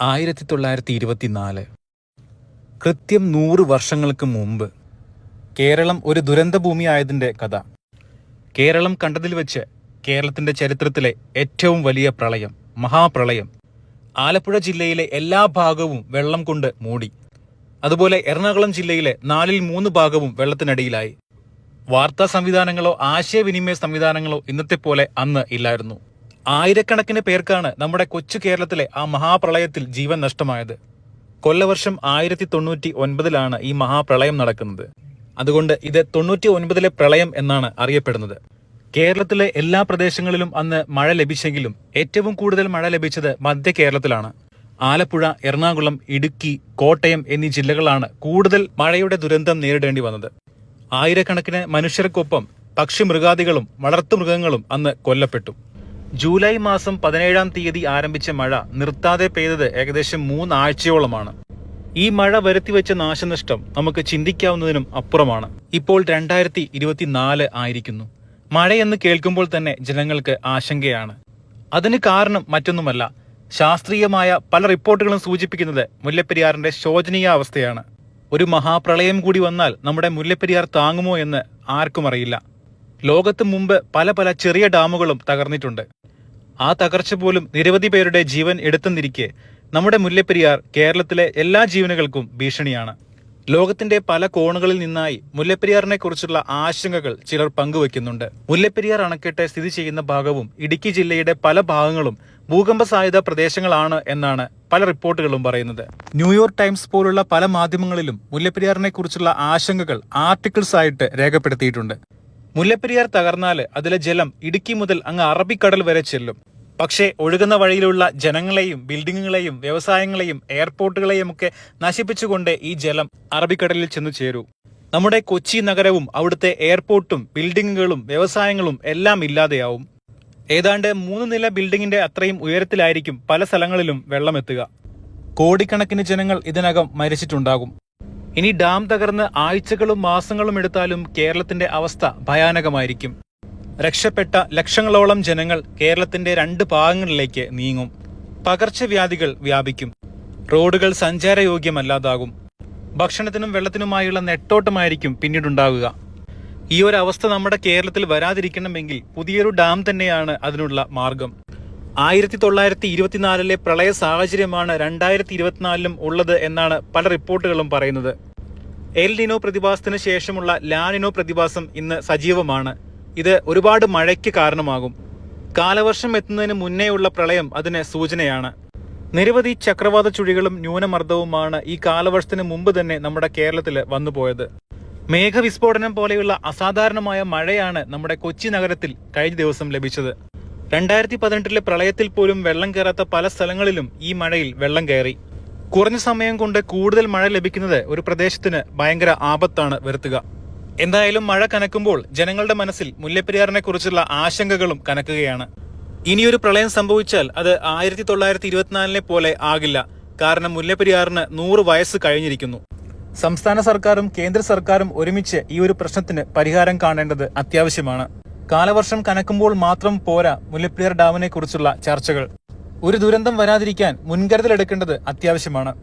ആയിരത്തി തൊള്ളായിരത്തി ഇരുപത്തിനാല് കൃത്യം നൂറ് വർഷങ്ങൾക്ക് മുമ്പ് കേരളം ഒരു ദുരന്തഭൂമിയായതിന്റെ കഥ. കേരളം കണ്ടതിൽ വെച്ച് കേരളത്തിന്റെ ചരിത്രത്തിലെ ഏറ്റവും വലിയ പ്രളയം മഹാപ്രളയം ആലപ്പുഴ ജില്ലയിലെ എല്ലാ ഭാഗവും വെള്ളം കൊണ്ട് മൂടി. അതുപോലെ എറണാകുളം ജില്ലയിലെ നാലിൽ മൂന്ന് ഭാഗവും വെള്ളത്തിനടിയിലായി. വാർത്താ സംവിധാനങ്ങളോ ആശയവിനിമയ സംവിധാനങ്ങളോ ഇന്നത്തെ പോലെ അന്ന് ഇല്ലായിരുന്നു. ആയിരക്കണക്കിന് പേർക്കാണ് നമ്മുടെ കൊച്ചു കേരളത്തിലെ ആ മഹാപ്രളയത്തിൽ ജീവൻ നഷ്ടമായത്. കൊല്ലവർഷം ആയിരത്തി തൊണ്ണൂറ്റി ഒൻപതിലാണ് ഈ മഹാപ്രളയം നടക്കുന്നത്. അതുകൊണ്ട് ഇത് തൊണ്ണൂറ്റി ഒൻപതിലെ പ്രളയം എന്നാണ് അറിയപ്പെടുന്നത്. കേരളത്തിലെ എല്ലാ പ്രദേശങ്ങളിലും അന്ന് മഴ ലഭിച്ചെങ്കിലും ഏറ്റവും കൂടുതൽ മഴ ലഭിച്ചത് മധ്യ കേരളത്തിലാണ്. ആലപ്പുഴ എറണാകുളം ഇടുക്കി കോട്ടയം എന്നീ ജില്ലകളാണ് കൂടുതൽ മഴയുടെ ദുരന്തം നേരിടേണ്ടി വന്നത്. ആയിരക്കണക്കിന് മനുഷ്യർക്കൊപ്പം പക്ഷിമൃഗാദികളും വളർത്തുമൃഗങ്ങളും അന്ന് കൊല്ലപ്പെട്ടു. ജൂലൈ മാസം പതിനേഴാം തീയതി ആരംഭിച്ച മഴ നിർത്താതെ പെയ്തത് ഏകദേശം മൂന്നാഴ്ചയോളമാണ്. ഈ മഴ വരുത്തിവെച്ച നാശനഷ്ടം നമുക്ക് ചിന്തിക്കാവുന്നതിനും അപ്പുറമാണ്. ഇപ്പോൾ രണ്ടായിരത്തി ഇരുപത്തിനാല് ആയിരിക്കുന്നു. മഴയെന്ന് കേൾക്കുമ്പോൾ തന്നെ ജനങ്ങൾക്ക് ആശങ്കയാണ്. അതിന് കാരണം മറ്റൊന്നുമല്ല. ശാസ്ത്രീയമായ പല റിപ്പോർട്ടുകളും സൂചിപ്പിക്കുന്നത് മുല്ലപ്പെരിയാറിന്റെ ശോചനീയ അവസ്ഥയാണ്. ഒരു മഹാപ്രളയം കൂടി വന്നാൽ നമ്മുടെ മുല്ലപ്പെരിയാർ താങ്ങുമോ എന്ന് ആർക്കും അറിയില്ല. ലോകത്ത് മുമ്പ് പല പല ചെറിയ ഡാമുകളും തകർന്നിട്ടുണ്ട്. ആ തകർച്ച പോലും നിരവധി പേരുടെ ജീവൻ എടുത്തെന്നിരിക്കെ നമ്മുടെ മുല്ലപ്പെരിയാർ കേരളത്തിലെ എല്ലാ ജീവനുകൾക്കും ഭീഷണിയാണ്. ലോകത്തിന്റെ പല കോണുകളിൽ നിന്നായി മുല്ലപ്പെരിയാറിനെ കുറിച്ചുള്ള ആശങ്കകൾ ചിലർ പങ്കുവെക്കുന്നുണ്ട്. മുല്ലപ്പെരിയാർ അണക്കെട്ട് സ്ഥിതി ചെയ്യുന്ന ഭാഗവും ഇടുക്കി ജില്ലയുടെ പല ഭാഗങ്ങളും ഭൂകമ്പ സാധ്യത പ്രദേശങ്ങളാണ് എന്നാണ് പല റിപ്പോർട്ടുകളും പറയുന്നത്. ന്യൂയോർക്ക് ടൈംസ് പോലുള്ള പല മാധ്യമങ്ങളിലും മുല്ലപ്പെരിയാറിനെ കുറിച്ചുള്ള ആശങ്കകൾ ആർട്ടിക്കിൾസ് ആയിട്ട് രേഖപ്പെടുത്തിയിട്ടുണ്ട്. മുല്ലപ്പെരിയാർ തകർന്നാൽ അതിലെ ജലം ഇടുക്കി മുതൽ അങ്ങ് അറബിക്കടൽ വരെ ചെല്ലും. പക്ഷേ ഒഴുകുന്ന വഴിയിലുള്ള ജനങ്ങളെയും ബിൽഡിങ്ങുകളെയും വ്യവസായങ്ങളെയും എയർപോർട്ടുകളെയും ഒക്കെ നശിപ്പിച്ചുകൊണ്ട് ഈ ജലം അറബിക്കടലിൽ ചെന്നു ചേരൂ. നമ്മുടെ കൊച്ചി നഗരവും അവിടുത്തെ എയർപോർട്ടും ബിൽഡിങ്ങുകളും വ്യവസായങ്ങളും എല്ലാം ഇല്ലാതെയാവും. ഏതാണ്ട് മൂന്ന് നില ബിൽഡിങ്ങിന്റെ അത്രയും ഉയരത്തിലായിരിക്കും പല സ്ഥലങ്ങളിലും വെള്ളമെത്തുക കോടിക്കണക്കിന് ജനങ്ങൾ ഇതിനകം മരിച്ചിട്ടുണ്ടാകും. ഇനി ഡാം തകർന്ന് ആഴ്ചകളും മാസങ്ങളും എടുത്താലും കേരളത്തിന്റെ അവസ്ഥ ഭയാനകമായിരിക്കും. രക്ഷപ്പെട്ട ലക്ഷങ്ങളോളം ജനങ്ങൾ കേരളത്തിന്റെ രണ്ട് ഭാഗങ്ങളിലേക്ക് നീങ്ങും. പകർച്ചവ്യാധികൾ വ്യാപിക്കും. റോഡുകൾ സഞ്ചാരയോഗ്യമല്ലാതാകും. ഭക്ഷണത്തിനും വെള്ളത്തിനുമായുള്ള നെട്ടോട്ടമായിരിക്കും പിന്നീടുണ്ടാവുക. ഈ ഒരു അവസ്ഥ നമ്മുടെ കേരളത്തിൽ വരാതിരിക്കണമെങ്കിൽ പുതിയൊരു ഡാം തന്നെയാണ് അതിനുള്ള മാർഗം. ആയിരത്തി തൊള്ളായിരത്തി ഇരുപത്തിനാലിലെ പ്രളയ സാഹചര്യമാണ് രണ്ടായിരത്തി ഇരുപത്തിനാലിലും ഉള്ളത് എന്നാണ് പല റിപ്പോർട്ടുകളും പറയുന്നത്. എൽ നിനോ പ്രതിഭാസത്തിന് ശേഷമുള്ള ലാനിനോ പ്രതിഭാസം ഇന്ന് സജീവമാണ്. ഇത് ഒരുപാട് മഴയ്ക്ക് കാരണമാകും. കാലവർഷം എത്തുന്നതിന് മുന്നേയുള്ള പ്രളയം അതിന് സൂചനയാണ്. നിരവധി ചക്രവാത ചുഴികളും ന്യൂനമർദ്ദവുമാണ് ഈ കാലവർഷത്തിന് മുമ്പ് തന്നെ നമ്മുടെ കേരളത്തിൽ വന്നുപോയത്. മേഘവിസ്ഫോടനം പോലെയുള്ള അസാധാരണമായ മഴയാണ് നമ്മുടെ കൊച്ചി നഗരത്തിൽ കഴിഞ്ഞ ദിവസം ലഭിച്ചത്. രണ്ടായിരത്തി പതിനെട്ടിലെ പ്രളയത്തിൽ പോലും വെള്ളം കയറാത്ത പല സ്ഥലങ്ങളിലും ഈ മഴയിൽ വെള്ളം കയറി. കുറഞ്ഞ സമയം കൊണ്ട് കൂടുതൽ മഴ ലഭിക്കുന്നത് ഒരു പ്രദേശത്തിന് ഭയങ്കര ആപത്താണ് വരുത്തുക. എന്തായാലും മഴ കനക്കുമ്പോൾ ജനങ്ങളുടെ മനസ്സിൽ മുല്ലപ്പെരിയാറിനെ കുറിച്ചുള്ള ആശങ്കകളും കനക്കുകയാണ്. ഇനിയൊരു പ്രളയം സംഭവിച്ചാൽ അത് ആയിരത്തി തൊള്ളായിരത്തി ഇരുപത്തിനാലിനെ പോലെ ആകില്ല. കാരണം മുല്ലപ്പെരിയാറിന് നൂറ് വയസ്സ് കഴിഞ്ഞിരിക്കുന്നു. സംസ്ഥാന സർക്കാരും കേന്ദ്ര സർക്കാരും ഒരുമിച്ച് ഈ ഒരു പ്രശ്നത്തിന് പരിഹാരം കാണേണ്ടത് അത്യാവശ്യമാണ്. കാലവർഷം കനക്കുമ്പോൾ മാത്രം പോരാ മുല്ലപ്പെരിയാർ ഡാമിനെ കുറിച്ചുള്ള ചർച്ചകൾ. ഒരു ദുരന്തം വരാതിരിക്കാൻ മുൻകരുതൽ എടുക്കേണ്ടത് അത്യാവശ്യമാണ്.